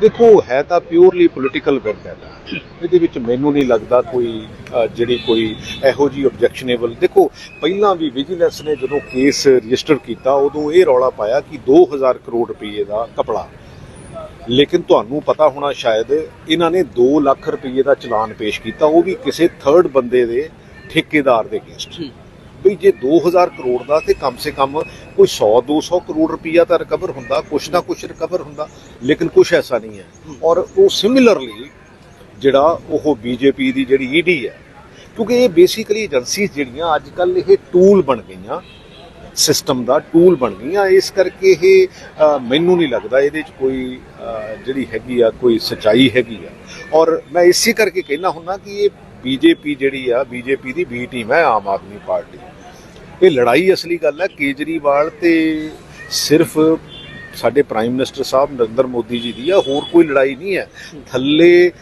ਦੇਖੋ, ਹੈ ਤਾਂ ਪਿਓਰਲੀ ਪੋਲੀਟੀਕਲ ਵੈਂਡੇਟਾ ਇਹਦੇ ਵਿੱਚ ਮੈਨੂੰ ਨਹੀਂ ਲੱਗਦਾ ਕੋਈ ਜਿਹੜੀ ਕੋਈ ਇਹੋ ਜੀ ਆਬਜੈਕਸ਼ਨੇਬਲ ਦੇਖੋ, ਪਹਿਲਾਂ ਵੀ ਵਿਜੀਲੈਂਸ ਨੇ ਜਦੋਂ ਕੇਸ ਰਜਿਸਟਰ ਕੀਤਾ, ਉਦੋਂ ਇਹ ਰੌਲਾ ਪਾਇਆ ਕਿ 2000 ਕਰੋੜ ਰੁਪਏ ਦਾ ਕਪੜਾ ਲੇਕਿਨ ਤੁਹਾਨੂੰ ਪਤਾ ਹੋਣਾ ਸ਼ਾਇਦ ਇਹਨਾਂ ਨੇ 2 ਲੱਖ ਰੁਪਏ ਦਾ ਚਲਾਨ ਪੇਸ਼ ਕੀਤਾ, ਉਹ ਵੀ ਕਿਸੇ ਥਰਡ ਬੰਦੇ ਦੇ ਠੇਕੇਦਾਰ ਦੇ ਅਗੇਂਸਟ ਵੀ ਜੇ 2000 ਕਰੋੜ ਦਾ ਤੇ ਕਮ ਸੇ ਕਮ ਕੋਈ 100 200 ਕਰੋੜ ਰੁਪਈਆ ਤਾਂ ਰਿਕਵਰ ਹੁੰਦਾ ਕੁਛ ਨਾ ਕੁਛ ਰਿਕਵਰ ਹੁੰਦਾ ਲੇਕਿਨ ਕੁਛ ਐਸਾ ਨਹੀਂ ਹੈ। ਔਰ ਉਹ ਸਿਮਿਲਰਲੀ ਜਿਹੜਾ ਉਹ ਬੀਜੇਪੀ ਦੀ ਜਿਹੜੀ ਈਡੀ ਹੈ ਕਿਉਂਕਿ ਇਹ ਬੇਸਿਕਲੀ ਏਜੰਸੀਜ਼ ਜਿਹੜੀਆਂ ਅੱਜ ਕੱਲ ਇਹ ਟੂਲ ਬਣ ਗਈਆਂ ਸਿਸਟਮ ਦਾ ਟੂਲ ਬਣ ਗਈਆਂ ਇਸ ਕਰਕੇ ਇਹ ਮੈਨੂੰ ਨਹੀਂ ਲੱਗਦਾ ਇਹਦੇ 'ਚ ਕੋਈ ਜਿਹੜੀ ਹੈਗੀ ਆ ਕੋਈ ਸਚਾਈ ਹੈਗੀ ਆ। ਔਰ ਮੈਂ ਇਸੇ ਕਰਕੇ ਕਹਿਣਾ ਹੁੰਨਾ ਕਿ ਇਹ ਬੀਜੇਪੀ ਜਿਹੜੀ ਆ ਬੀਜੇਪੀ ਦੀ ਬੀ ਟੀਮ ਹੈ ਆਮ ਆਦਮੀ ਪਾਰਟੀ। ਇਹ ਲੜਾਈ ਅਸਲੀ ਗੱਲ ਹੈ ਕੇਜਰੀਵਾਲ ਤੇ ਸਿਰਫ ਸਾਡੇ ਪ੍ਰਾਈਮ ਮਿਨਿਸਟਰ ਸਾਹਿਬ ਨਰਿੰਦਰ ਮੋਦੀ ਜੀ ਦੀ ਆ ਹੋਰ ਕੋਈ ਲੜਾਈ ਨਹੀਂ ਹੈ। ਥੱਲੇ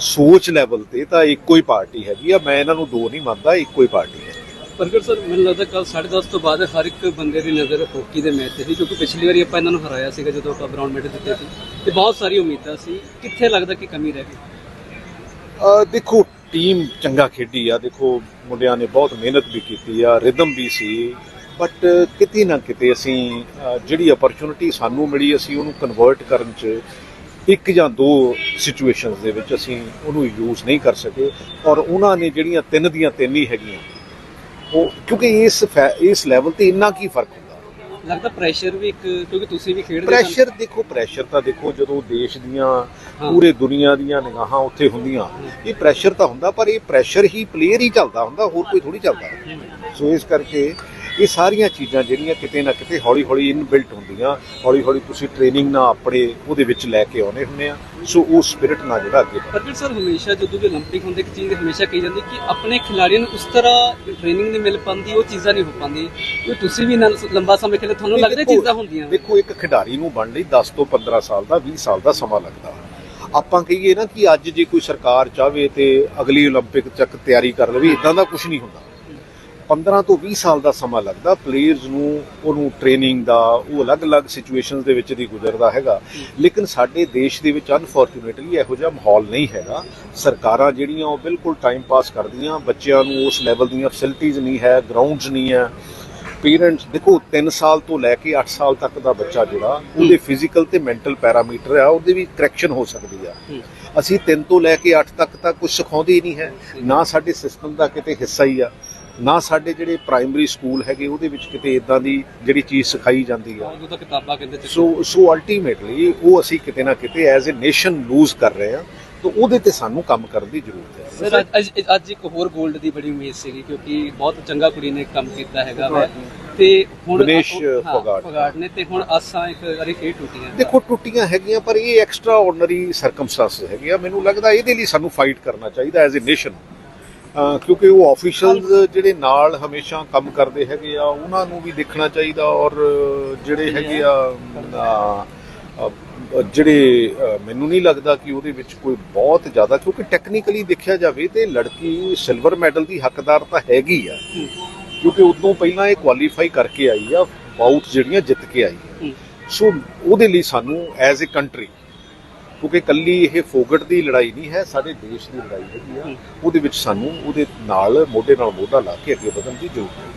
ਸੋਚ ਲੈਵਲ ਤੇ ਤਾਂ ਇੱਕੋ ਹੀ ਪਾਰਟੀ ਹੈਗੀ ਆ ਮੈਂ ਇਹਨਾਂ ਨੂੰ ਦੋ ਨਹੀਂ ਮੰਨਦਾ ਇੱਕੋ ਹੀ ਪਾਰਟੀ ਹੈ। ਪ੍ਰਗਟ ਸਰ ਮੈਨੂੰ ਲੱਗਦਾ ਕੱਲ 10:30 ਤੋਂ ਬਾਅਦ ਹਰ ਇੱਕ ਬੰਦੇ ਦੀ ਨਜ਼ਰ ਹਾਕੀ ਦੇ ਮੈਚ ਤੇ ਸੀ ਕਿਉਂਕਿ ਪਿਛਲੀ ਵਾਰੀ ਆਪਾਂ ਇਹਨਾਂ ਨੂੰ ਹਰਾਇਆ ਸੀਗਾ ਜਦੋਂ ਆਪਾਂ ਬ੍ਰਾਊਨ ਮੈਡਲ ਜਿੱਤੇ ਸੀ। ਤੇ ਬਹੁਤ ਸਾਰੀ ਉਮੀਦਾਂ ਸੀ। ਕਿੱਥੇ ਲੱਗਦਾ ਕਿ ਕਮੀ ਰਹਿ ਗਈ? ਅ, ਦੇਖੋ ਟੀਮ ਚੰਗਾ ਖੇਡੀ ਆ। ਦੇਖੋ, ਮੁੰਡਿਆਂ ਨੇ ਬਹੁਤ ਮਿਹਨਤ ਵੀ ਕੀਤੀ ਆ ਰਿਦਮ ਵੀ ਸੀ। ਬਟ ਕਿਤੇ ਨਾ ਕਿਤੇ ਅਸੀਂ ਜਿਹੜੀ ਅਪਰਚੂਨਿਟੀ ਸਾਨੂੰ ਮਿਲੀ, ਅਸੀਂ ਉਹਨੂੰ ਕਨਵਰਟ ਕਰਨ ਚ ਇੱਕ ਜਾਂ ਦੋ ਸਿਚੁਏਸ਼ਨਸ ਦੇ ਵਿੱਚ ਅਸੀਂ ਉਹਨੂੰ ਯੂਜ਼ ਨਹੀਂ ਕਰ ਸਕੇ। ਔਰ ਉਹਨਾਂ ਨੇ ਜਿਹੜੀਆਂ ਤਿੰਨ ਦੀਆਂ ਤਿੰਨ ਹੀ ਹੈਗੀਆਂ, ਉਹ ਕਿਉਂਕਿ ਇਸ ਫੈ- ਇਸ ਲੈਵਲ ਤੇ ਇੰਨਾ ਕੀ ਫ਼ਰਕ ਲੱਗਦਾ ਪ੍ਰੈਸ਼ਰ ਵੀ ਇੱਕ ਕਿਉਂਕਿ ਤੁਸੀਂ ਵੀ ਖੇਡਦੇ। ਪ੍ਰੈਸ਼ਰ ਦੇਖੋ ਪ੍ਰੈਸ਼ਰ ਤਾਂ ਦੇਖੋ ਜਦੋਂ ਦੇਸ਼ ਦੀਆਂ ਪੂਰੇ ਦੁਨੀਆ ਦੀਆਂ ਨਿਗਾਹਾਂ ਉੱਥੇ ਹੁੰਦੀਆਂ ਇਹ ਪ੍ਰੈਸ਼ਰ ਤਾਂ ਹੁੰਦਾ ਪਰ ਇਹ ਪ੍ਰੈਸ਼ਰ ਹੀ ਪਲੇਅਰ ਹੀ ਚੱਲਦਾ ਹੁੰਦਾ ਹੋਰ ਕੋਈ ਥੋੜੀ ਚੱਲਦਾ। ਸੋ ਇਸ ਕਰਕੇ ਇਹ ਸਾਰੀਆਂ ਚੀਜ਼ਾਂ ਜਿਹੜੀਆਂ ਕਿਤੇ ਨਾ ਕਿਤੇ ਹੌਲੀ ਹੌਲੀ ਇਨਬਿਲਟ ਹੁੰਦੀਆਂ ਹੌਲੀ ਹੌਲੀ ਤੁਸੀਂ ਟ੍ਰੇਨਿੰਗ ਨਾਲ ਆਪਣੇ ਉਹਦੇ ਵਿੱਚ ਲੈ ਕੇ ਆਉਨੇ ਹੁੰਦੇ ਆ ਸੋ ਉਹ ਸਪਿਰਿਟ ਨਾਲ ਜਿਹੜਾ ਅੱਗੇ ਵਧਦਾ। ਪ੍ਰਗਟ ਸਰ ਹਮੇਸ਼ਾ ਜਦੋਂ ਵੀ 올림픽 ਹੁੰਦੇ ਇੱਕ ਚੀਜ਼ ਹਮੇਸ਼ਾ ਕਹੀ ਜਾਂਦੀ ਕਿ ਆਪਣੇ ਖਿਡਾਰੀਆਂ ਨੂੰ ਉਸ ਤਰ੍ਹਾਂ ਟ੍ਰੇਨਿੰਗ ਨਹੀਂ ਮਿਲ ਪਾਉਂਦੀ ਉਹ ਚੀਜ਼ਾਂ ਨਹੀਂ ਹੋ ਪਾਉਂਦੀ ਕਿ ਤੁਸੀਂ ਵੀ ਨਾਲ ਲੰਬਾ ਸਮੇਂ ਖੇਲੇ ਤੁਹਾਨੂੰ ਲੱਗਦਾ ਇਹ ਦੇਖੋ- ਚੀਜ਼ਾਂ ਹੁੰਦੀਆਂ ਦੇਖੋ ਇੱਕ ਖਿਡਾਰੀ ਨੂੰ ਬਣਨ ਲਈ 10 ਤੋਂ 15 ਸਾਲ ਦਾ 20 ਸਾਲ ਦਾ ਸਮਾਂ ਲੱਗਦਾ ਆਪਾਂ ਕਹੀਏ ਨਾ ਕਿ ਅੱਜ ਜੇ ਕੋਈ ਸਰਕਾਰ ਚਾਹਵੇ ਤੇ ਅਗਲੀ 올림픽 ਤੱਕ ਤਿਆਰੀ ਕਰ ਲਵੇ ਇਦਾਂ ਦਾ ਕੁਝ ਨਹੀਂ ਹੁੰਦਾ 15 ਤੋਂ 20 ਸਾਲ ਦਾ ਸਮਾਂ ਲੱਗਦਾ ਪਲੇਅਰਸ ਨੂੰ, ਉਹਨੂੰ ਟ੍ਰੇਨਿੰਗ ਦਾ, ਉਹ ਅਲੱਗ-ਅਲੱਗ ਸਿਚੁਏਸ਼ਨਸ ਦੇ ਵਿੱਚ ਦੀ ਗੁਜ਼ਰਦਾ ਹੈਗਾ। ਲੇਕਿਨ ਸਾਡੇ ਦੇਸ਼ ਦੇ ਵਿੱਚ ਅਨਫੋਰਚੂਨੇਟਲੀ ਇਹੋ ਜਿਹਾ ਮਾਹੌਲ ਨਹੀਂ ਹੈਗਾ। ਸਰਕਾਰਾਂ ਜਿਹੜੀਆਂ ਉਹ ਬਿਲਕੁਲ ਟਾਈਮ ਪਾਸ ਕਰਦੀਆਂ, ਬੱਚਿਆਂ ਨੂੰ ਉਸ ਲੈਵਲ ਦੀਆਂ ਫੈਸਿਲਿਟੀਆਂ ਨਹੀਂ ਹੈ ਗਰਾਊਂਡਸ ਨਹੀਂ ਹੈ। ਪੇਰੈਂਟਸ ਦੇਖੋ 3 ਸਾਲ ਤੋਂ ਲੈ ਕੇ 8 ਸਾਲ ਤੱਕ ਦਾ ਬੱਚਾ ਜਿਹੜਾ, ਉਹਦੇ ਫਿਜ਼ੀਕਲ ਤੇ ਮੈਂਟਲ ਪੈਰਾਮੀਟਰ ਆ, ਉਹਦੇ ਵੀ ਕਰੈਕਸ਼ਨ ਹੋ ਸਕਦੀ ਆ। ਅਸੀਂ 3 ਤੋਂ ਲੈ ਕੇ 8 ਤੱਕ ਤਾਂ ਕੁਝ ਸਿਖਾਉਂਦੇ ਹੀ ਨਹੀਂ ਹੈ। ਨਾ ਸਾਡੇ ਸਿਸਟਮ ਦਾ ਕਿਤੇ ਹਿੱਸਾ ਹੀ ਆ। ਨਾ ਸਾਡੇ ਜਿਹੜੇ ਪ੍ਰਾਇਮਰੀ ਸਕੂਲ ਹੈਗੇ ਉਹਦੇ ਵਿੱਚ ਕਿਤੇ ਇਦਾਂ ਦੀ ਜਿਹੜੀ ਚੀਜ਼ ਸਿਖਾਈ ਜਾਂਦੀ ਆ। ਉਦੋਂ ਤਾਂ ਕਿਤਾਬਾਂ ਕਹਿੰਦੇ ਤੇ ਸੋ ਸੋ ਅਲਟੀਮੇਟਲੀ ਉਹ ਅਸੀਂ ਕਿਤੇ ਨਾ ਕਿਤੇ ਐਜ਼ ਅ ਨੇਸ਼ਨ ਲੂਜ਼ ਕਰ ਰਹੇ ਹਾਂ ਤਾਂ ਉਹਦੇ ਤੇ ਸਾਨੂੰ ਕੰਮ ਕਰਨ ਦੀ ਜ਼ਰੂਰਤ ਹੈ। ਸਰ ਅੱਜ- ਇੱਕ ਹੋਰ 골ਡ ਦੀ ਬੜੀ ਉਮੀਦ ਸੀਗੀ ਕਿਉਂਕਿ ਬਹੁਤ ਚੰਗਾ ਕੁੜੀ ਨੇ ਕੰਮ ਕੀਤਾ ਹੈਗਾ ਵਾ। ਤੇ ਹੁਣ ਦਿਨੇਸ਼ ਹਾਂ, ਫੋਗਾਟ। ਨੇ ਤੇ ਹੁਣ ਆਸਾਂ ਇੱਕ ਵਾਰੀ ਫੇਰ ਟੁੱਟੀਆਂ ਦੇਖੋ ਟੁੱਟੀਆਂ ਹੈਗੀਆਂ ਪਰ ਇਹ ਐਕਸਟਰਾ ਆਰਡੀਨਰੀ ਸਰਕਮਸਟੈਂਸਸ ਹੈਗੀਆਂ। ਮੈਨੂੰ ਲੱਗਦਾ ਇਹਦੇ ਲਈ ਸਾਨੂੰ ਫਾਈਟ ਕਰਨਾ ਚਾਹੀਦਾ ਐਜ਼ ਅ ਨੇਸ਼ਨ ਕਿਉਂਕਿ ਉਹ ਆਫੀਸ਼ੀਅਲਸ ਜਿਹੜੇ ਨਾਲ ਹਮੇਸ਼ਾ ਕੰਮ ਕਰਦੇ ਹੈਗੇ ਆ ਉਹਨਾਂ ਨੂੰ ਵੀ ਦੇਖਣਾ ਚਾਹੀਦਾ ਔਰ ਜਿਹੜੇ ਹੈਗੇ ਆ ਜਿਹੜੇ ਮੈਨੂੰ ਨਹੀਂ ਲੱਗਦਾ ਕਿ ਉਹਦੇ ਵਿੱਚ ਕੋਈ ਬਹੁਤ ਜ਼ਿਆਦਾ ਕਿਉਂਕਿ ਟੈਕਨੀਕਲੀ ਦੇਖਿਆ ਜਾਵੇ ਤੇ ਲੜਕੀ ਸਿਲਵਰ ਮੈਡਲ ਦੀ ਹੱਕਦਾਰ ਤਾਂ ਹੈਗੀ ਆ। ਕਿਉਂਕਿ ਉਦੋਂ ਪਹਿਲਾਂ ਇਹ ਕੁਆਲੀਫਾਈ ਕਰਕੇ ਆਈ ਆ ਬਾਊਟ ਜਿਹੜੀਆਂ ਜਿੱਤ ਕੇ ਆਈ ਆ। ਸੋ ਉਹਦੇ ਲਈ ਸਾਨੂੰ ਐਜ਼ ਅ ਕੰਟਰੀ ਕਿਉਂਕਿ ਕੱਲੀ ਇਹ ਫੋਗਟ ਦੀ ਲੜਾਈ ਨਹੀਂ ਹੈ ਸਾਡੇ ਦੇਸ਼ ਦੀ ਲੜਾਈ ਹੈਗੀ ਆ। ਉਹਦੇ ਵਿੱਚ ਸਾਨੂੰ ਉਹਦੇ ਨਾਲ ਮੋਢੇ ਨਾਲ ਮੋਢਾ ਲਾ ਕੇ ਅੱਗੇ ਵਧਣ ਦੀ ਜ਼ਰੂਰਤ ਹੈ।